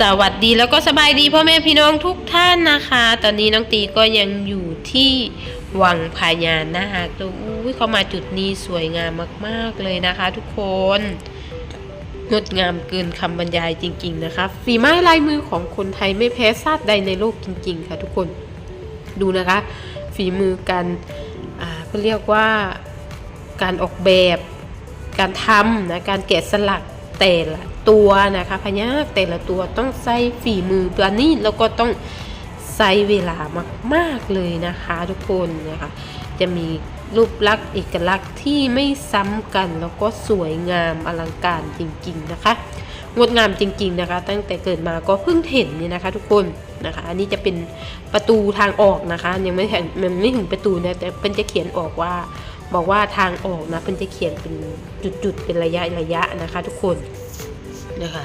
สวัสดีแล้วก็สบายดีพ่อแม่พี่น้องทุกท่านนะคะ ตอนนี้น้องตีก็ยังอยู่ที่วังพญานาคตัวอุ้ยเขามาจุดนี้สวยงามมากๆเลยนะคะ ทุกคนงดงามเกินคำบรรยายจริง ๆ นะคะฝีไม้ลายมือของคนไทยไม่แพ้ชาติใดในโลกจริง ๆ ค่ะ ทุกคนดูนะคะ ฝีมือการอ่าก็เรียกว่าการออกแบบ การทำนะการแกะสลักแต่ละ ตัวนะคะพญานาคแต่ละตัวต้องใช้ฝีมือตัวนี้แล้วก็ต้องใช้เวลามาก ๆ เลยนะคะทุกคนนะคะ จะมีรูปลักษณ์เอกลักษณ์ที่ไม่ซ้ำกัน แล้วก็สวยงามอลังการจริง ๆ นะคะ งดงามจริง ๆ นะคะ ตั้งแต่เกิดมาก็เพิ่งเห็นเนี่ยนะคะ ทุกคนนะคะ อันนี้จะเป็นประตูทางออกนะคะ ยังไม่ถึงมันไม่ถึงประตูนะแต่เป็นจะเขียนออกว่า บอกว่าทางออกนะเพิ่นจะเขียนเป็นจุดๆเป็นระยะระยะนะคะ ทุกคน นะคะ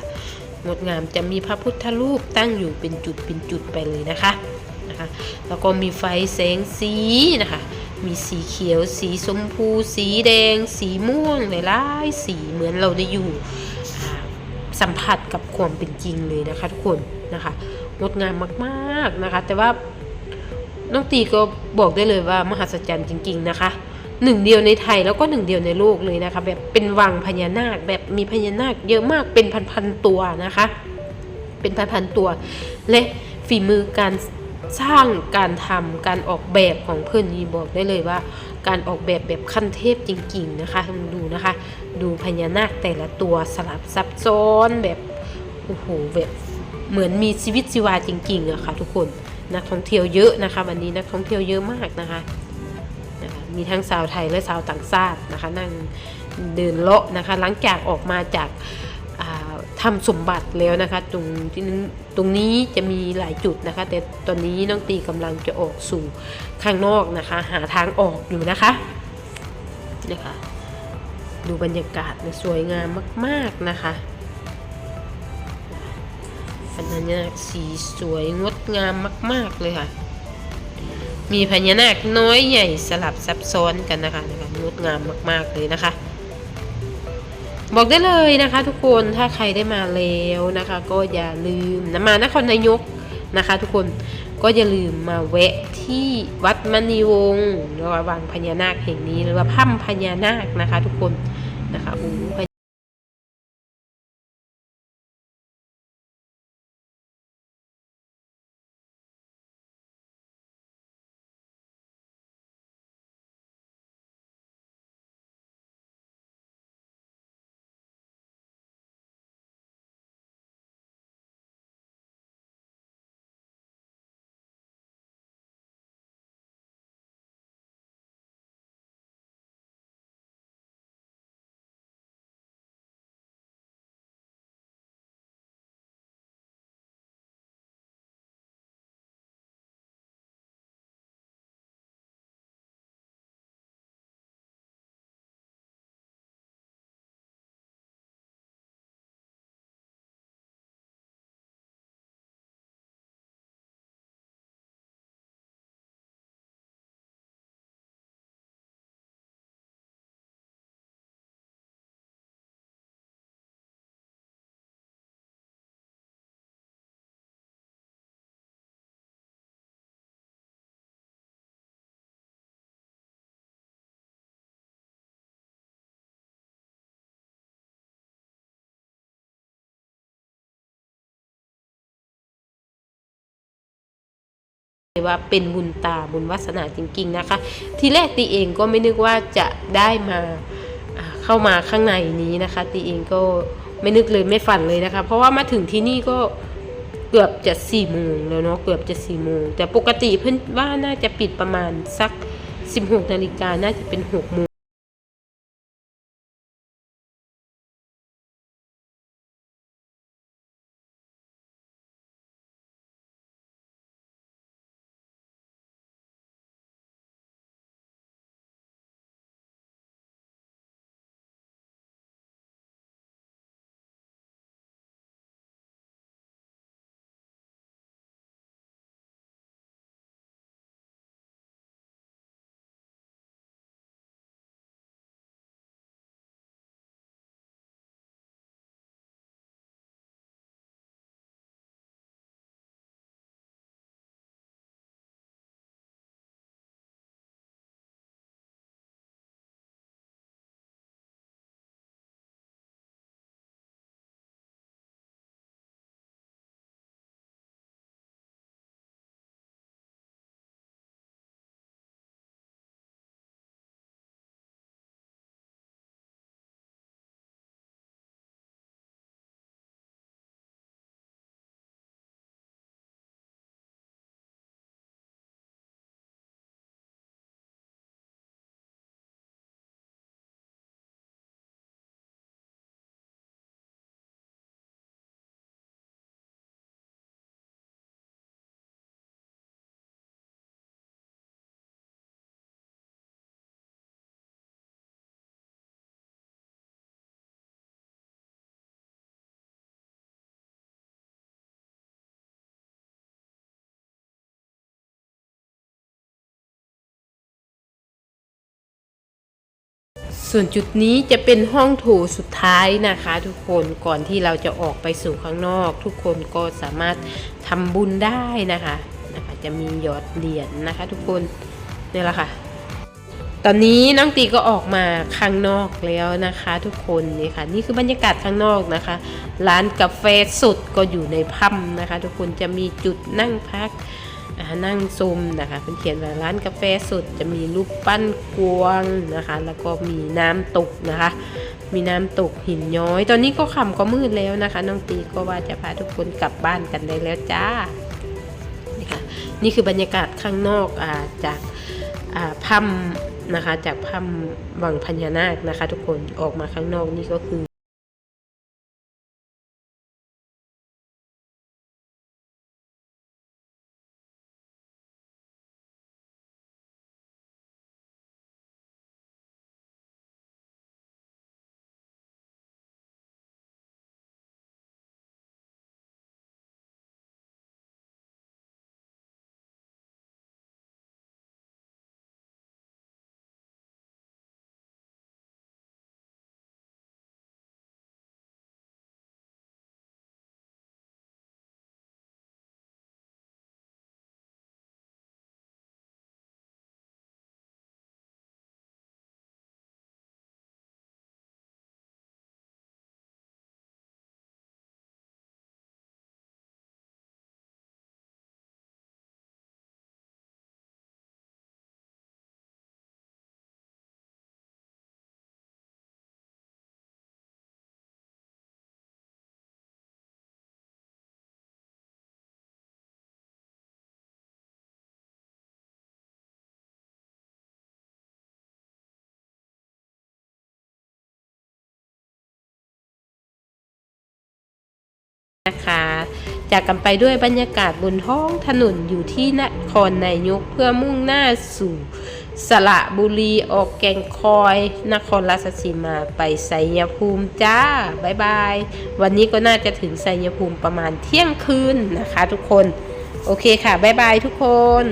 งดงามจะมีพระพุทธรูปตั้งอยู่เป็นจุดเป็นจุดไปเลยนะคะนะคะแล้วก็มีไฟแสงสีนะคะมีสีเขียว สีชมพู สีแดง สีม่วงหลายๆสีเหมือนเราได้อยู่สัมผัสกับความเป็นจริงเลยนะคะทุกคนนะคะงดงามมากๆนะคะ แต่ว่าน้องตีก็บอกได้เลยว่ามหัศจรรย์จริง ๆนะคะ หนึ่งเดียวในไทยแล้วก็หนึ่งเดียวในโลกเลยนะคะ แบบเป็นวังพญานาค แบบมีพญานาคเยอะมากเป็นพันๆตัวนะคะ เป็นพันๆตัว และฝีมือการสร้างการทำการออกแบบของเพื่อนนี่บอกได้เลยว่า การออกแบบแบบขั้นเทพจริง ๆนะคะดูนะคะ ดูพญานาคแต่ละตัวสลับซับซ้อนแบบโอ้โหแบบเหมือนมีชีวิตชีวาจริงๆอะค่ะทุกคนนักท่องเที่ยวเยอะนะคะ วันนี้นักท่องเที่ยวเยอะมากนะคะ มีทั้งสาวไทยและสาวต่างชาตินะคะนั่งเดินเลาะนะคะหลังจากออกมาจากอ่าทำสมบัติแล้วนะคะตรงที่ตรงนี้จะมีหลายจุดนะคะ แต่ตอนนี้น้องตีกำลังจะออกสู่ข้างนอกนะคะ หาทางออกอยู่นะคะนะคะดูบรรยากาศนี่ยสวยงามมาก ๆนะคะพญานาคสีสวยงดงามมาก ๆเลยค่ะ มีพญานาคน้อยใหญ่สลับซับซ้อนกันนะคะนะคะงดงามมาก ๆ เลยนะคะ บอกได้เลยนะคะ ทุกคนถ้าใครได้มาแล้วนะคะ ก็อย่าลืมนะมานครนายกนะคะ ทุกคนก็อย่าลืมมาแวะที่วัดมณีวงศ์หรือว่าวังพญานาคแห่งนี้หรือว่าถ้ำพญานาคนะคะ ทุกคนนะคะโอ้โว่าเป็นบุญตาบุญวาสนาจริง ๆนะคะ ทีแรกตีเองก็ไม่นึกว่าจะได้มาเข้ามาข้างในนี้นะคะ ตีเองก็ไม่นึกเลยไม่ฝันเลยนะคะ เพราะว่ามาถึงที่นี่ก็เกือบจะสี่โมงแล้วเนาะเกือบจะสี่โมงแต่ปกติเพื่อนว่าน่าจะปิดประมาณสักสิบหกนาฬิกาน่าจะเป็นหกโมง ส่วนจุดนี้จะเป็นห้องโถสุดท้ายนะคะ ทุกคนก่อนที่เราจะออกไปสู่ข้างนอก ทุกคนก็สามารถทำบุญได้นะคะนะคะ จะมีหยอดเหรียญนะคะ ทุกคนนี่แหละค่ะตอนนี้น้องตีก็ออกมาข้างนอกแล้วนะคะ ทุกคนนี่ค่ะ นี่คือบรรยากาศข้างนอกนะคะ ร้านกาแฟสดก็อยู่ในพัมนะคะ ทุกคนจะมีจุดนั่งพัก นั่งซุมนะคะเป็นเขียนว่าร้านกาแฟสดจะมีรูปปั้นกวางนะคะ แล้วก็มีน้ำตกนะคะ มีน้ำตกหินย้อย ตอนนี้ก็ค่ำก็มืดแล้วนะคะ น้องตีก็ว่าจะพาทุกคนกลับบ้านกันได้แล้วจ้านี่ค่ะนี่คือบรรยากาศข้างนอกอาจากอ่าถ้ำนะคะ จากถ้ำวังพญานาคนะคะ ทุกคนออกมาข้างนอกนี่ก็คือ นะคะ จากกันไปด้วยบรรยากาศบนท้องถนนอยู่ที่นครนายกเพื่อมุ่งหน้าสู่สระบุรีออกแก่งคอย นครราชสีมาไปไสยภูมิจ้าบายบาย วันนี้ก็น่าจะถึงไสยภูมิประมาณเที่ยงคืนนะคะทุกคน โอเคค่ะบายบายทุกคน